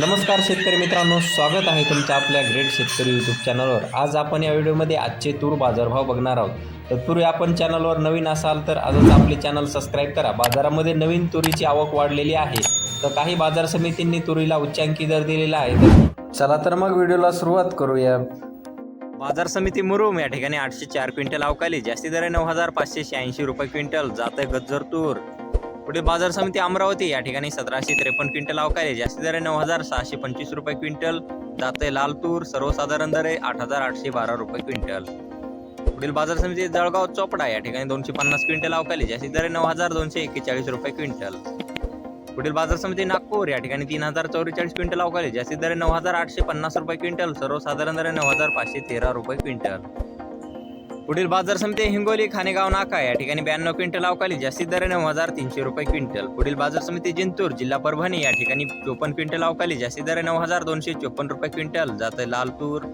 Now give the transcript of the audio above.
नमस्कार शेतकरी मित्रांनो स्वागत आहे तुमचं आपल्या ग्रेट शेतकरी यूट्यूब चॅनलवर आज आपण या व्हिडिओमध्ये आजचे तूर बाजारभाव बघणार आहोत. तत्पूर्वी आपण चॅनलवर नवीन असाल तर आजच आपले चॅनल सबस्क्राईब करा. बाजारामध्ये नवीन तुरीची आवक वाढलेली आहे. तर काही बाजार समितींनी तुरीला उच्चांकी दर दिलेला आहे. तर चला तर मग व्हिडिओला सुरुवात करूया. बाजार समिती मुरुम या ठिकाणी आठशे चार क्विंटल अवकाली जास्ती दर नऊ हजार पाचशे शहाऐंशी रुपये क्विंटल. जातं गज्जर तूर. पुढे बाजार समिती अमरावती या ठिकाणी सतराशे त्रेपन्न क्विंटल अवकाली जास्ती दर नऊ हजार सहाशे पंचवीस रुपये क्विंटल जात आहे लाल तूर सर्वसाधारण दर आहे आठ हजार आठशे बारा रुपये क्विंटल. पुढील बाजार समिती जळगाव चोपडा या ठिकाणी दोनशे पन्नास क्विंटल अवकाली जास्ती दर नऊ हजार दोनशे एक्केचाळीस रुपये क्विंटल. पुढील बाजार समिती नागपूर या ठिकाणी तीन हजार चौवेचाळीस क्विंटल अवकाली जास्ती दर नऊ हजार आठशे पन्नास रुपये क्विंटल सर्वसाधारण दर नऊ हजार पाचशे तेरा रुपये क्विंटल. पुढील बाजार समिती हिंगोली खानेगाव नाका या ठिकाणी ब्याण्णव क्विंटल अवकाली जास्तीत दर नऊ हजार तीनशे रुपये क्विंटल. पुढील बाजार समिती जिंतूर जिल्हा परभणी या ठिकाणी चोपन्न क्विंटल अवकाळी जास्तीत दर नऊ हजार दोनशे चोपन्न रुपये क्विंटल जाते आहे लाल तूर